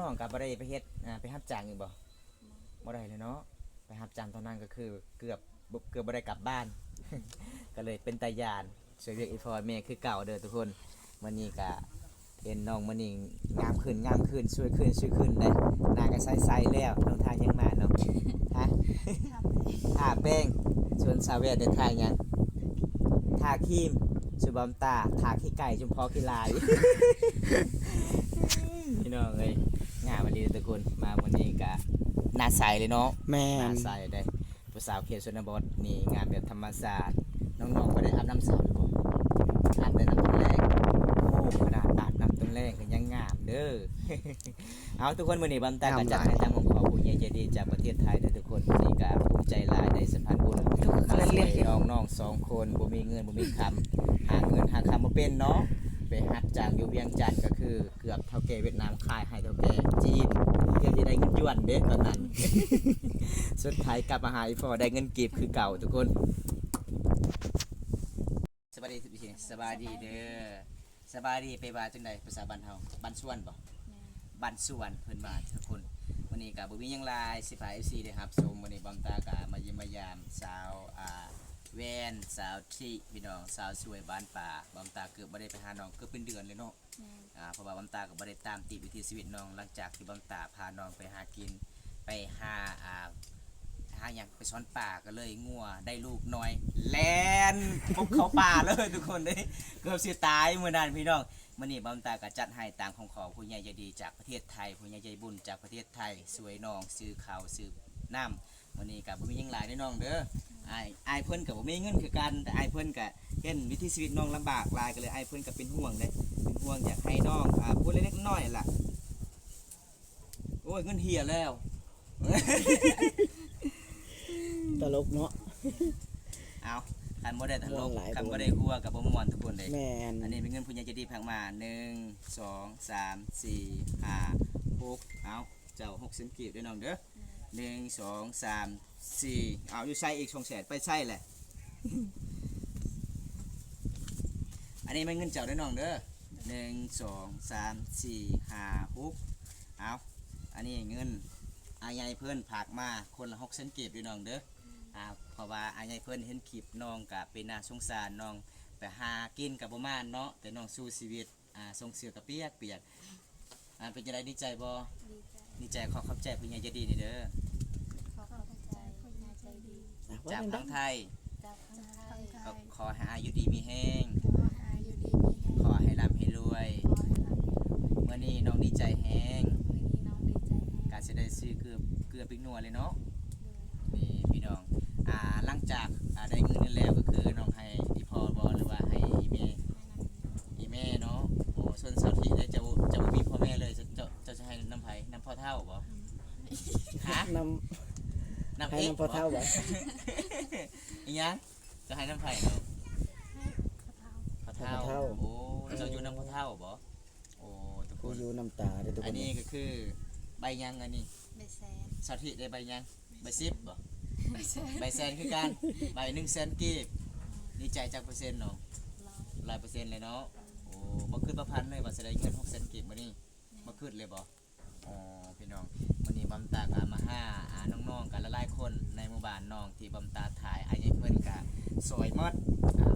น้องๆกับบ่ได้ไปเฮ็ดอ่าไปรับจ้างอีกบ่บ่ได้เลยเนาะไปรับจ้างตอนนั้นก็คือเกือบบ่เกือบบ่ได้กลับบ้าน ก็เลยเป็นตายานช่วยเรียกอีพอแม่คือเก่าเด้อทุกคนวันนี้ก็เห็นน้องมื้อนี้งามขึ้นงามขึ้นสวยขึ้นสวยขึ้นได้หน้าก็ใสๆแล้วน้องทางยังมาเนาะฮะทาแป้งส่วนสาวเวียดเดินทางยังทาครีมสุบอมตาทาขี้ไก่จุมพอขี้ลาย พี่น้องเอ้ยงามวันดีตะกุลมาวันนี้กะหน้า ใสเลยเนาะแม่หน้านใสได้ผู้สาวเขตชนบทนี่งานแบบธรรมศาสตร์น้องๆก็ได้อาบน้ำสาวอยู่บ่อาบแต่น้ำต้นแรกโอ้ขนาดอาบน้ำต้นแรกก็ยังงามเด้อ เอาทุกคนวันนี้บอมตากะจัดให้ทางของขอผู้ใหญ่ใจดีจากประเทศไทยเด้อทุกคนวันนี้กะภูมิใจหลายได้สัมพันธ์บุญทุกคนเรียกน้องน้องๆสองคนบ่มีเงินบ่มีคำหาเงินหาคำบ่เป็นเนาะ ไปหัดจ้างอยู่เวียงจันทน์ก็คือเกือบเท่าแก่เวียดนามขายให้เท่าแก่จีนเกือบจะได้เงินหยวนเด้ตอนนั้น สุดท้ายกลับมาหาอีพอได้เงินกีบคือเก่าทุกคนสบายดีทุกทีสบายดีเด้อสบายดีไปบ้านจังใดภาษาบ้านเฮาบ้านสวนบ่บ้านสวนเพิ่นบ้านทุกคนวันนี้ก็บ่มีหยังหลายสิพา FC ได้รับชมวันนี้บอมตากะมาเยี่ยมมายามสาวอ่า แวนสาวที่พี่น้องสาวสวยบ้านป่าบำตาเกือบบ่ได้ไปหาน้องเกือบเป็นเดือนเลยเนาะอ่าเพราะว่าบำตาก็บ่ได้ตามติดวิถีชีวิตน้องหลังจากที่บำตาพาน้องไปหากิน ไปหาอ่าหาหยังไปช้อนป่าก็เลยงัวได้ลูกน้อย แลนพบเขาป่าเลยทุกคนเลยเกือบสิตายมื้อนั้นพี่น้องมื้อนี้บำตาก็จัดให้ตามของขอผู้ใหญ่ใจดีจากประเทศไทยผู้ใหญ่ใจบุญจากประเทศไทยสวยน้องซื้อข้าวซื้อน้ำมื้อนี้ก็บ่มีหยังหลายเด้อน้องเด้อ ไอ้ไอ้ายเพิ่นกับผมมีเงินคือกันแต่ไอ้ายเพิ่นกับเห็นวิถีชีวิตน้องลำบากหลายก็เลยไอ้ายเพิ่นกับเป็นห่วงเลยเป็นห่วงอยากให้น้องอ่าพูดเล็กๆน้อยๆล่ะโอ้ยเงินเหี่ยแล้ว ตลกเนาะ เอาคันบ่ได้ตลกหลายคนคันบ่ได้หัวกับบ่ม่วนทุกคนเลยแม่น อันนี้เป็นเงินผู้ใหญ่ใจะดีพักมาหนึ่งสองสามสี่ห้าหกเอาเจ้าหกเซนกีบด้วยน้องเด้อหนึ่งสองสาม สี่เอาอยู่ใส่อีกสองแสนไปใส่แหละ อันนี้เป็นเงินเจ้าด้วยน้องเด้อหนึ่งสองสามสี่ห้าหกเอาอันนี้เงินอายายเพื่อนผากมาคนละหกเซนกีบด้วยน้องเด้ออ่าเพราะว่าอายายเพื่อนเห็นคลิปน้องกับเป็นน่าสงสารน้องไปหากินกับประมาณเนาะแต่น้องสู้ชีวิตอ่าทรงเสือกับเปียกเปียกอ่าเป็นจะได้ดีใจบ่ดีใจขอขอบใจผู้ใหญ่ใจะดีนี่เด้อ ขอขอบใจคนยาใจ ดีอะจากว่าทาดังงไทย จากคนไทยก็ขอให้อายุดีมีแห้ง ขอให้อายุดีมีแห้งขอให้ร่ำให้รวยขอให้รับเมื่อนี้น้องดีใจแห้งมือนี้น้องดีใจแห้งการจะได้ซื้อเกลือเกลือพริกนัวเลยเนาะด้วยนี่พี่น้อง อ่าหลังจากอ่าได้เงินนั้นแล้วก็คือน้องให้อีพอบอหรือว่าให้อีเมให้นำอีแม่เนาะ โอ้ส่วนสาวที่ได้จะบ่จะบ่มีพ่อแม่เลยจะจะจะจะให้น้ำไผน้ำพ่อเท่าบ่ฮะนน้ำำให้เอ็กน้ำพอเท่าบ่ อีหยังจะให้น้ำไผ่เนาะให้ข้าวเท้าพ่อเท่า โอ้เจะอยู่น้ำพ่อเท่าบ่โอ้ทุกคกูนอยู่น้ำตาเด้อทุกคอันนนี้ก็คือใบยังอันนี้ใบแซนสาวที่ได้ใบยังใบซิบบ่ใบแซนใบแซนคือกันใบหนึ่งแสนกีบดีใจจากเปอร์เซ็นต์เนาะร้อยร้อยเปอร์เซ็นต์เลยเนาะโอ้บ่ขึ้นประพันธ์เลยว่าจะได้เงินหกแสนกีบมื้อนี้มาขึ้นเลยบ่อ๋อพี่ น้องวันนี้บำตากามาห้าอาน้องๆกันละหลายคนในหมู่บ้านน้องที่บำตาถ่ายอายเพิ่อนกะซอยมด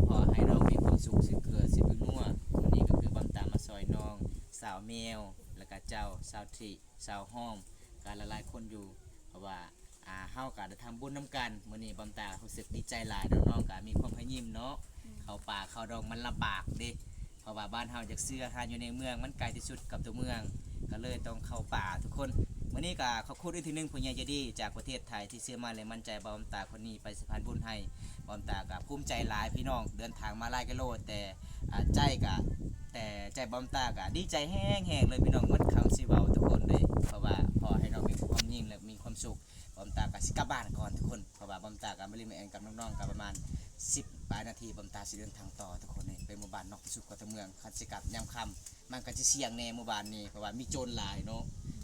พอให้น้องมีความสุขสิเกลือสิเป็นนัววันนี้ก็คือบำตามาซอยน้อง สาวแมวแล้วก็เจ้าสาวทิสาวห้อมกันละหลายคนอยู่เพราะว่าอ่าเฮาก็ได้ทำบุญนํกันมื้อนี้บำตารู้สึกดีใจหลายน้องๆก็มีความพยายามเนาะเข้าป่าเข้าดงมันลำบากเด้เพราะว่าบ้านเฮาจากเสื้อหาอยู่ในเมืองมันไกลที่สุดกับตัวเมือง ก็เลยต้องเข้าป่าทุกคนวันนี้ก็ขอบคุณอีกทีหนึงผู้ใหญ่ใจดี จากประเทศไทยที่เชื่อมาและมั่นใจบอมตาคนนี้ไปสะพานบุญให้บอมตากับภูมิใจหลายพี่น้องเดินทางมาหลายกิโลแต่ใจกะแต่ใจบอมตากะดีใจแห้งแห้งๆเลยพี่น้องมัดคำสิเว้าทุกคนเลยเพราะว่าพอให้เรามีความยิ่งและมีความสุขบอมตากะสิกลับบ้านก่อนทุกคนเพราะว่าบอมตากะไม่ได้มาแอนกับน้องๆกับประมาณ 10 ลายนาทีบอมตาสิเดินทางต่อทุกคนนี่เป็นหมู่บ้านนอกที่สุดของตัวเมืองคันสิกลับยามค่ำมันก็จะเสี่ยงแน่หมู่บ้านนี้เพราะว่ามีโจรหลายเนาะ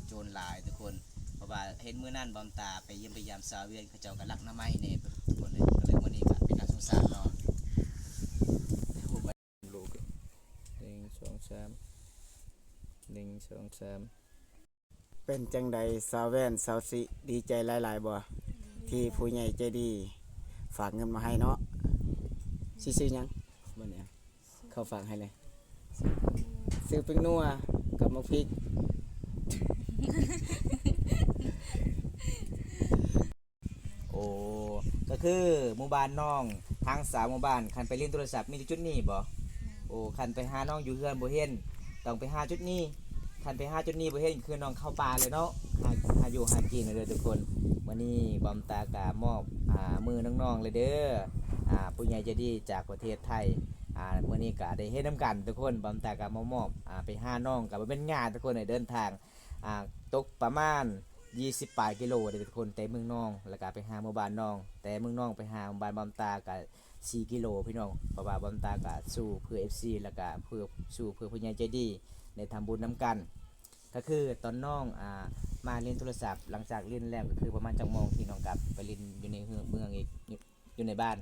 โจรหลายทุกคนเพราะว่าเห็นเมื่อนั้นบอมตาไปเยี่ยมไปยามสาวเวียนเขาเจ้าก็ลักน้ำไม้เนี่ยทุกคนเลยก็เลยวันนี้ก็เป็นน่าสงสารเนาะลูกหนึ่งสองสามหนึ่งสองสามเป็นจังใดสาวแว่นสาวสิดีใจหลายๆบ่ที่ผู้ใหญ่ใจดี ฝากเงินมาให้เนาะ สิซื้อหยังบ่เนี่ยเขาฝากให้เลยซื้อปิ้งนัวกับมะพริกโอ้ก็คือหมู่บ้านน้องทางสามหมู่บ้านคันไปเล่นโทรศัพท์มีจุดนี้บ่โอ้คันไปหาน้องอยู่เฮือนบ่เห็นต้องไปหาจุดนี้คันไปหาจุดนี้บ่เห็นคือน้องเข้าป่าเลยเนาะหาหาอยู่หากินเลยเด้อทุกคนวันนี้บอมตากามอบอ่ามือน้องๆเลยเด้อ ผู้ใหญ่ใจดีจากประเทศไทยอ่ามื้อนี้ก็ได้เฮ็ดนํกันทุกคนบอมตากามามอบอ่าไปห้าน้องก็บ่เป็นงานทุกคนได้เดินทางอ่าตกประมาณ 20ปลายกิโลเด้ทุกคนแต่เมืองน้อง แล้วก็ไปหาหมู่บ้านน้อง แต่เมืองน้องไปหาหมู่บ้านบอมตาก็4กิโลพี่น้องเพราะว่าบอมตาก็สู้เพื่อ FC แล้วก็เพื่อสู้เพื่อผู้ใหญ่ใจดีในทำบุญน้กัน ก็คือตอนน้องอ่ามาเล่นโทรศัพท์หลังจากเล่นแล้วก็คือประมาณจังโมงที่น้องกลับไปเล่นอยู่ในเมืองอีกอยู่อยู่ในบ้าน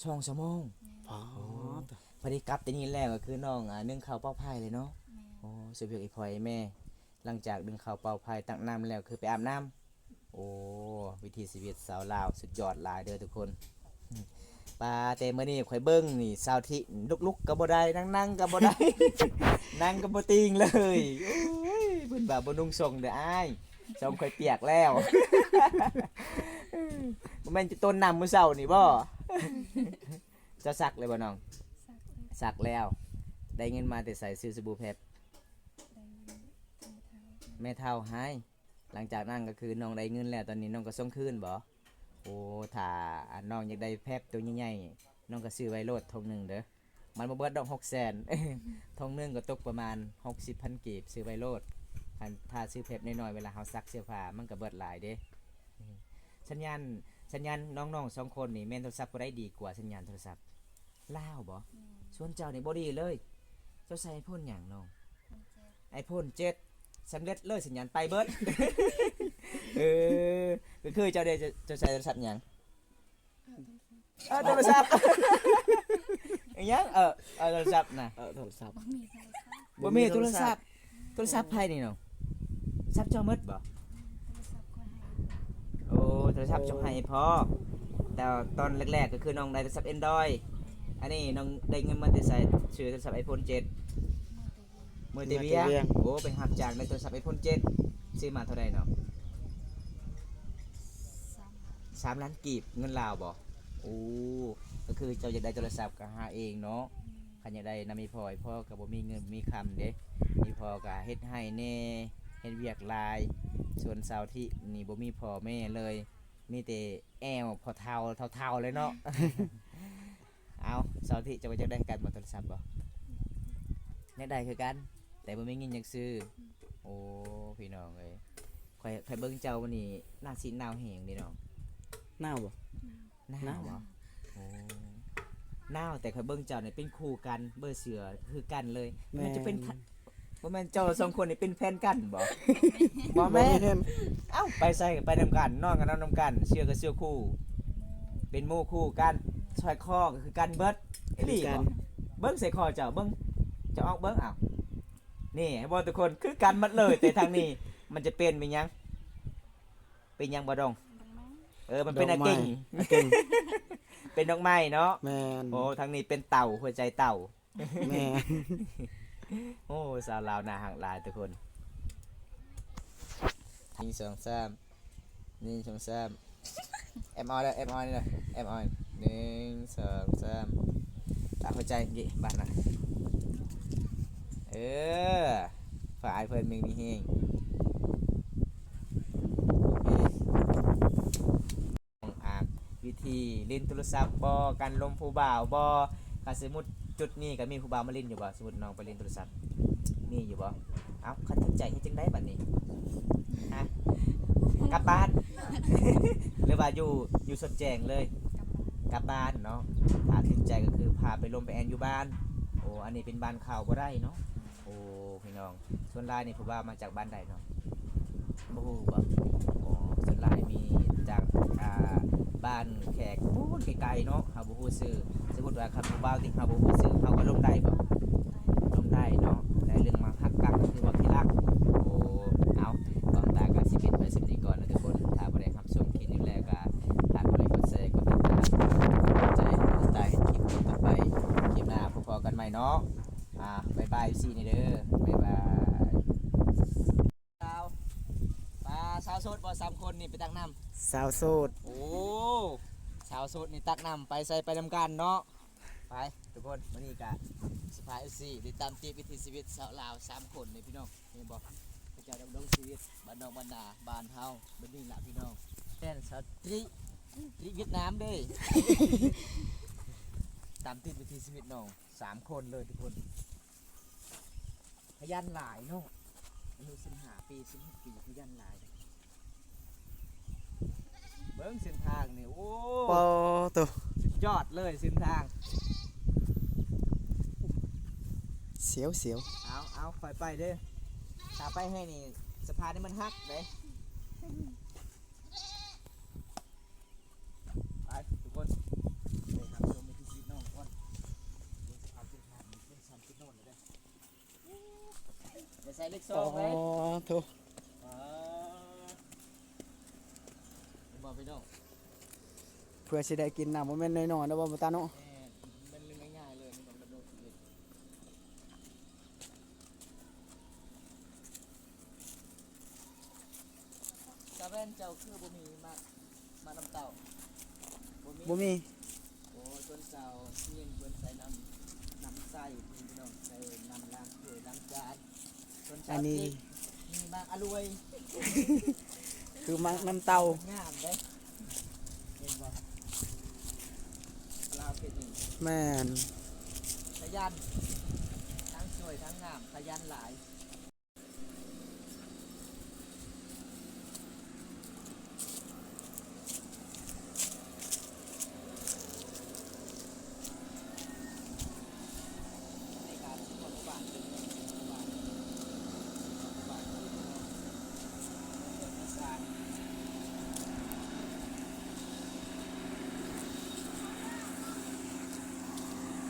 สมองช่องชั่วโมงอ๋อพอดีกลับแต่นี่แล้วก็คือน้องอ่านึ่งข้าวเป้าไผ่เลยเนาะแม่โอ้เสือเพียกอีพอยแม่ หลังจากดึงข้าวเป่าไผ่ตักน้ำแล้วคือไปอาบน้ำโอ้วิธีชีวิตสาวลาวสุดยอดหลายเด้อทุกคนปลาแต่เมื่อนี้ข่อยเบิ้งนี่สาวที่ลุกๆก็บ่ได้นั่งนั่งๆก็บ่ได้ นั่งก็บ่ติงเลยโอ้ยเพิ่นแบบบ่นุ่งทรงเด้ออ้ายทรงข่อยเปียกแล้วบ่แม่นจะต้นน้ำมื้อเช้านี่บ่ เจะซักเลยบ่น้อง สักเลยซักแล้ว ได้เงินมาแต่ใส่ซื้อสบู่แพบได้ทำเท้าแม่เท่าให้ หลังจากนั้นก็คือน้องได้เงินแล้วตอนนี้น้องก็ส่งคืนบ่โอ้ถ้าอ่าน้องอยากได้แพบตัวใหญ่ๆน้องก็ซื้อไว้โลดทงหนึ่งเด้อมันบ่เบิดดอกหกแสนทงหนึ่งก็ตกประมาณหกสิบพันกีบซื้อไว้โลดคันถ้าซื้อแพบน้อยๆเวลาเฮาซักเสื้อผ้ามันก็เบิดหลายเด้อืมสัญญาณ สัญญาณน้องๆสองคนนี่แม่นโทรศัพท์บ่ได้ดีกว่าสัญญาณโทรศัพท์ลาวบ่แม่ส่วนเจ้านี่บ่ดีเลย เจ้าใช้ไอโฟนหยังน้องคนเจ็บไอโฟนเจ็ดสำเร็จเลยสัญญาณไปเบิด เออก็คือเจ้าเดจะจะใช้โทรศัพท์หยังเอาโทรศัพท์เออโทรศัพท์อิหยังเออเออโทรศัพท์นะเออโทรศัพท์บ่มีโทรศัพท์บ่มีโทรศัพท์โทรศัพท์ไผนี่น้องโทรศัพท์เจ้าหมดบ่ โทรศัพท์ก็ให้ โอ้โทรศัพท์เจ้าให้พอแต่ตอนแรกๆก็คือน้องได้โทรศัพท์ Android อันนี้น้องได้เงินมาแต่ใส่ซื้อโทรศัพท์ iPhone 7มือเตะวีมือเตเวียโอ้ไปหับจากในโทรศัพท์ iPhone 7ซื้อมาเท่าไหร่เนาะสามสามล้านกีบเงินลาวบ่โอ้ก็คือเจ้าอยากได้โทรศัพท์ก็หาเองเนาะคันอยากได้นำมีพ่อให้พ่อก็บ่มีเงินมีคำเด้มีพ่อก็เฮ็ดให้แน่เฮ็ดเวียกหลาย ส่วนสาวที่นี่บ่มีพ่อแม่เลย มีแต่แอวพอเท่าเท่าๆเลยเนาะ เอาสาวที่จะไปจะได้กันบ่โทรศัพท์บ่อยากได้คือกัน แต่บ่มีเงินอยากซื้อ โอ้พี่น้องเอ้ยข่อยข่อยเบิ่งเจ้าวันนี้หน้าสีหนาวแหงนี่น้องหน้าบ่หนาวหนาวเหรอโอ้หนาวแต่ข่อยเบิ่งเจ้าเนี่ยเป็นคู่กันเบอร์เสือคือกันเลย มันจะเป็น พันว่ามันเจ้าสองคนนี่เป็นแฟนกันบ่ บ่แม่นเห็นเอ้าไปใส่กันไปนำกันนอนกันนอนนำกัน เชื่อก็เชื่อคู่ เป็นหมู่คู่กันซอยคอก็คือกันเบิดอีหลีกับ่นเบิ่งใส่คอเจ้าเบิ่งเจ้าออกเบิ่งเอ้านี่ให้บ่ทุกคนคือกันหมดเลย แต่ทางนี้มันจะเป็นเป็นหยัง เป็นหยังบ่ดองดังนั้นเออมันเป็นอาเก่ง อาเก่งเป็นดอกไม้เนาะแม่นโอ้ทางนี้เป็นเต่าหัวใจเต่า แม่น โอ้สาวลาวนาหักหลายทุกคนหนึ่งสองสามหนึ่งสองสามแอมออยเลยแอมออยนี่เลยแอมออยหนึ่งสองสามตาหัวใจยี่บ้านนะเออฝ่ายเพิ่นมึงมีเฮงอ่าวิธีเล่นโทรศัพท์บอกันลมผู้บ่าวบอกาสมมุติ จุดนี้ก็มีผู้บ่าวมาเล่นอยู่บ่สมมติน้องไปเล่นโทรศัพท์มีอยู่บ่เอ้าคันถึงใจให้จึงได้บัดนี้ฮะกลับบ้าน หรือว่าอยู่อยู่สดแจงเลยกลับบ้านเนาะถ้าถึงใจก็คือพาไปลมไปแอนอยู่บ้าน โอ้อันนี้เป็นบ้านข่าวบ่ได้เนาะโอ้พี่น้องส่วนลายนี่ผมว่าวมาจากบ้านใดเนาะ โอ้แบบโอ้สุลายมีจากอ่าบ้านแขกโอ้ไกลๆเนาะเฮาบ่ฮู้ชื่อสมมุติว่าคำว่าบ้าวที่เฮาบ่ฮู้ชื่อเฮาก็ลงได้บ่ลงได้เนาะแต่เรื่องมาพักกักก็คือว่าที่รักโอ้เอาตอนตาก็สิปิดไว้สิบนี้ก่อนนะทุกคนถ้าบ่ได้รับชมคลิปนี้แล้วก็ฝากกดไลค์กดแชร์กดติดตามกใจกดใจคลิปต่อไปคลิปหน้าพบกันใหม่เนาะอ่าบ๊ายบายซีนี่เด้อบ๊ายบายำสาวโสดโอ้สาวโสดนี่ตักน้ำไปใส่ไปนำกันเนาะไปทุกคนวันนี้กะสปายเอซีติดตามตีวิถีชีวิตสาวลาวสามคนนี่พี่น้องนี่บอกพระเจ้าดำรงชีวิตบ้านนอกบ้านนาบ้านเฮาบ้านนี้ละพี่น้องแต้นสาวตรีตรีเวียดนามเด้ ตามติดวิถีชีวิตน้องสามคนเลยทุกคนพยันหลายเนาะอายุสิบห้าปีสิบหกปีพยันหลาย เบิ้งเส้นทางนี่โอ้ปอตัวสุดยอดเลยเส้นทางเสียวเสียวเอาเอาไปไปเด้อถ้าไปให้นี่สะพานนี่มันหักเด้ไปทุกคนไปหาชมในที่ชีวิตน้องก่อนเดี๋ยวสภาพเส้นทางนี่เป็นสามสิบโน่นเลยเด้อเดี๋ยวใส่เล็กซปอองไว้ ตัว อ่าเดี๋ยวบอก พี่น้องเพื่อสิได้กินน้ำบ่แม่นน้อยๆนะบ่บ่ตาเนาะแม่มันเรื่องง่ายๆเลยมันต้องดำเนินชีวิตกาแว่นเจ้าคือบ่มีมามาน้ำเต่าบ่มีบ่มีโอ้ต้นเจ้าเพียงเพิ่นใส่น้ำน้ำใส่พี่น้องใส่น้ำล้างถ้วยล้างจานต้นอัเจ้านนี้ติ๊กมีมากอรวยคือมังน้ำเต้างามเด้เห็นบ่ลาวเป็นนี่ แม่น ขยัน ทั้งสวยทั้งงามขยันหลาย ในการที่คนบ้านเป็นคนบ้านบ้านที่เราเปิดสร้าง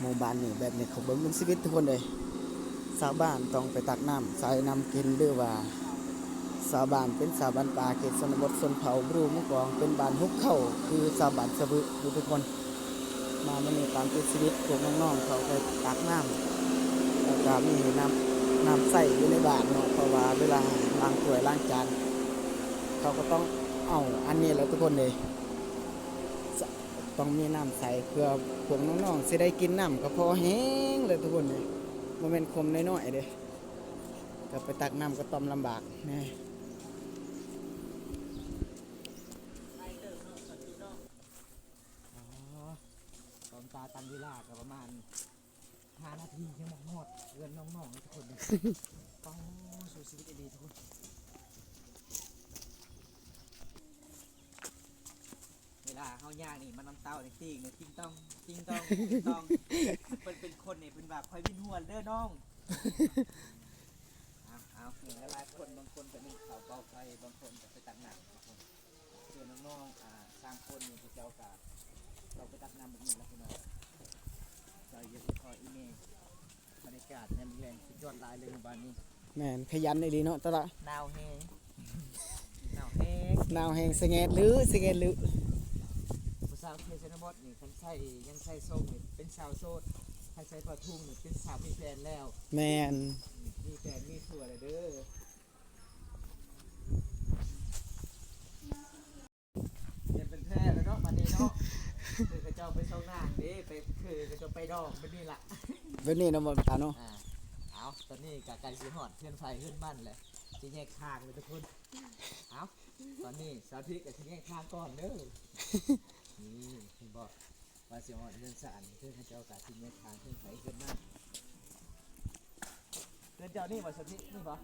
ห มู่บ้านนี่แบบนี้เขาเบิ่งเป็นชีวิตทุกคนเลยชาวบ้านต้องไปตักน้ำใส่น้ำกินหรือว่าชาวบ้านเป็นชาวบ้านป่าเขตชนบทชนเผาบรูมุกองเป็นบ้านฮุบเข้าคือชาวบ้านสะบึอยู่ทุกคน มามันนี่การเป็นชีวิตของน้องๆเขาไปตักน้ำแล้วก็มีน้ำน้ำใส่อยู่ในบ้านเนาะเพราะว่าเวลาล้างถ้วยล้างจานเขาก็ต้องเอาอันนี้แหละทุกคนเลย ต้องมีน้ำใส่เพื่อพวกน้องๆสิได้กินน้ำก็พอแห้งเลยทุกคนเลยมันเป็นคมน้อยๆเด้ก็ไปตักน้ำก็ต้มลำบากแน่ไปเติมเนาะสันติเนาะอ๋อตอนตาตันเวลาก็ประมาณห้านาทียังหมดหมดเรือนน้องๆทุกคนเลยต้องสู้ชีวิตดีๆทุกคน เวลาเขายางนี่มันน้ำเต้าในติ้งเนี่ยติ้งต้องติ้งต้องติ้งต้องเป็นเป็นคนนี่เป็นแบบคอยวินหัวเด้อน้องเอาเอาเห็นหลายคนบางคนก็นี่เขาเป่าไฟบางคนก็ไปตักน้ำบางคนเพื่อนน้องๆอ่าสร้างคนนี่ที่เจ้ากาเราไปตักน้ำแบบนี้แล้วพี่น้องเราเยอะคอยอีเมลบรรยากาศในเมืองสุดยอดลายเลยหมู่บ้านนี้แม่นขยันได้ดีเนาะตะละหนาวแฮงหนาวแฮงหนาวแห้งสงแงดหรือสงแงดหรือ ทชนบทนี่คันใส่ยังใส่ส้มนี่เป็นสาวโสดคันใส่ปลาทุ่งนี่เป็นสาวมีแฟนแล้ว แม่นมีแฟนมีผัวเลยเด้อเดี๋ยวเป็นแท้แล้วเนาะบัดนี้เนาะคือกระเจ้าไปเช่าหน้างเด้ไปคือกระเจ้าไปดอกเป็นนี่ล่ะเวันนี้เนาะบ่ตาเนาะอ่าเอาตอนนี้กับการสีหอดเพื่อนไฟเพื่อนบ้านเลยจะแยกทางเลยทุกคนเอาตอนนี้สาธิตกับจะแยกทางก่อนเด้อ นี่คุณบอกว่าสีหอดเพื่อนสารเพื่อนเขาเจ้ากับที่แยกทางเพื่อนไฟเพื่อนบ้านเพื่อนเจ้านี่ว่าสาธิตนี่ปะ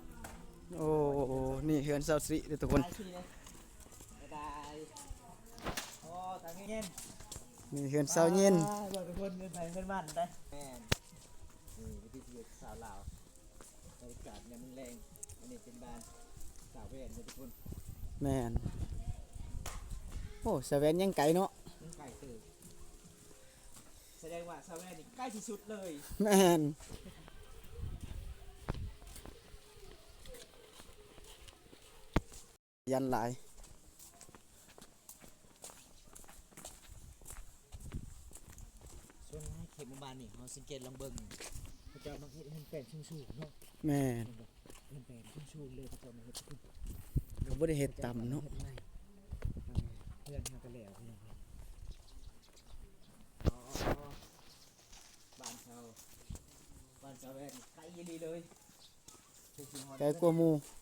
โอ้นี่เฮือนเซาสิเด้อทุกคน ได้ที่เลยบ๊ายบายโอ้ทางเย็นนี่เฮือนเซาเย็นบอกทุกคนเพื่อนไฟเพื่อนบ้านได้แม่นนี่วิธีชีวิตสาวลาวบรรยากาศยามมื้อแรงอันนี้เป็นบ้านสาวเวียนนะทุกคน แม่นโอ้สะแวนยังไกลเนาะ นี่ไก่ตื่นแสดงว่าสาวเวนนี่ใกล้ที่สุดเลยแม่นยันหลายส่วนให้เขตหมู่บ้านนี่เราสังเกตลองเบิ่งพระเจ้าบางทีเห็นแปลงชุ่มๆเนาะแม่นเห็นแปลงชุ่มๆเลยพระเจ้ามาเห็นก็บ่ได้เฮ็ดต่ำเนาะฮ็ดไร่พื่อนเฮาก็แล้วพี่น้องอ๋อบ้าน เฮา